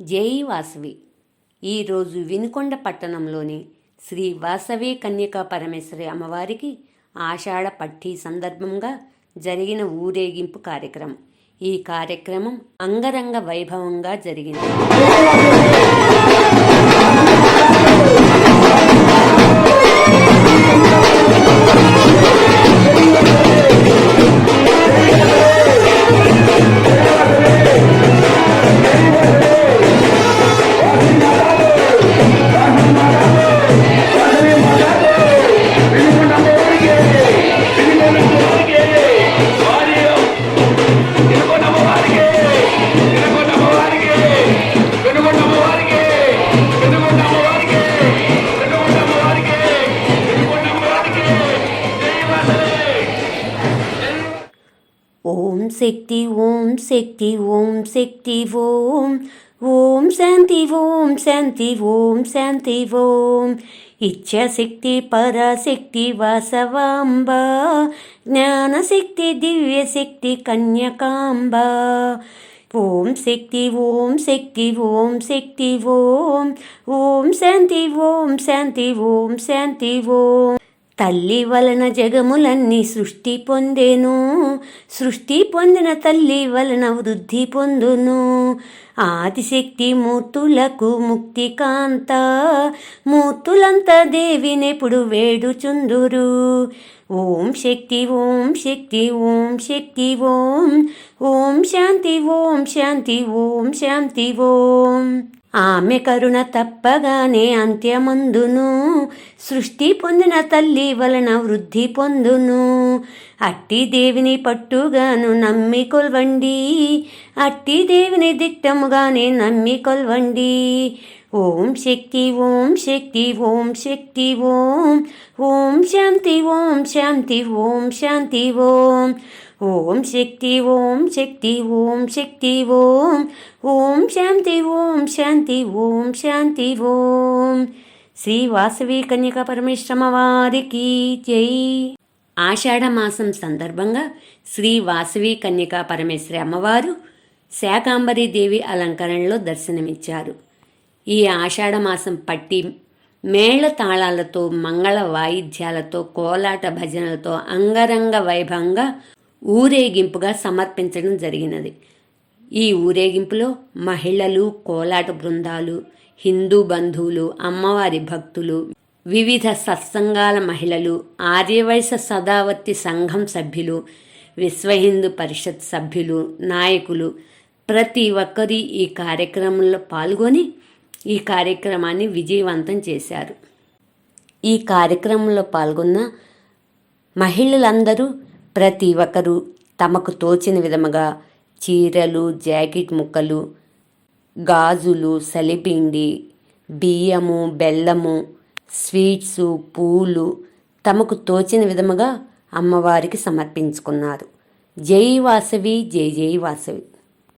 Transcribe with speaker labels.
Speaker 1: జై వాసవి. ఈరోజు వినుకొండ పట్టణంలోని శ్రీ వాసవి కన్యకా పరమేశ్వరి అమ్మవారికి ఆషాఢ పట్టి సందర్భంగా జరిగిన ఊరేగింపు కార్యక్రమం. ఈ కార్యక్రమం అంగరంగ వైభవంగా జరిగింది. ఓం శక్తి ఓం శక్తి ఓం శక్తి ఓం. ఓం శాంతి ఓం శాంతి ఓం శాంతి ఓం. ఇచ్ఛాశక్తి పరాశక్తి వాసవాంబ. జ్ఞానశక్తి దివ్యశక్తి కన్యకాంబ. ఓం శక్తి ఓం శక్తి ఓం శక్తి ఓం. ఓం శాంతి ఓం శాంతి ఓం శాంతి ఓం. తల్లి వలన జగములన్నీ సృష్టి పొందెను. సృష్టి పొందిన తల్లి వలన వృద్ధి పొందును. ఆదిశక్తి మూర్తులకు ముక్తి కాంత. మూర్తులంతా దేవినెప్పుడు వేడుచుందురు ఓం శక్తి ఓం శక్తి ఓం శక్తి ఓం. ఓం శాంతి ఓం శాంతి ఓం శాంతి ఓం. ఆమె కరుణ తప్పగానే అంత్యమందును. సృష్టి పొందిన తల్లి వలన వృద్ధి పొందును. అట్టి దేవిని పట్టుగాను నమ్మి కొల్వండి. అట్టి దేవిని దిట్టముగానే నమ్మి కొల్వండి. ఓం శక్తి ఓం శక్తి ఓం శక్తి ఓం. ఓం శాంతి ఓం శాంతి ఓం శాంతి ఓం. ఓం శక్తి ఓం శక్తి ఓం శక్తి ఓం. ఓం శాంతి ఓం శాంతి ఓం శాంతి ఓం. శ్రీ వాసవి కన్యక పరమేశ్వర వారికి జై. ఆషాఢమాసం సందర్భంగా శ్రీ వాసవి కన్యకా పరమేశ్వరి అమ్మవారు శాకాంబరి దేవి అలంకరణలో దర్శనమిచ్చారు. ఈ ఆషాఢమాసం పట్టి మేళ తాళాలతో మంగళ వాయిద్యాలతో కోలాట భజనలతో అంగరంగ వైభవంగా ఊరేగింపుగా సమర్పించడం జరిగినది. ఈ ఊరేగింపులో మహిళలు కోలాట బృందాలు హిందూ బంధువులు అమ్మవారి భక్తులు వివిధ సత్సంగాల మహిళలు ఆర్యవైశ్య సదావర్తి సంఘం సభ్యులు విశ్వ హిందూ పరిషత్ సభ్యులు నాయకులు ప్రతి ఒక్కరి ఈ కార్యక్రమంలో పాల్గొని ఈ కార్యక్రమాన్ని విజయవంతం చేశారు. ఈ కార్యక్రమంలో పాల్గొన్న మహిళలందరూ ప్రతి ఒక్కరూ తమకు తోచిన విధముగా చీరలు జాకెట్ ముక్కలు గాజులు సలిపిండి బియ్యము బెల్లము స్వీట్సు పూలు తమకు తోచిన విధముగా అమ్మవారికి సమర్పించుకున్నారు. జై వాసవి జై జై వాసవి.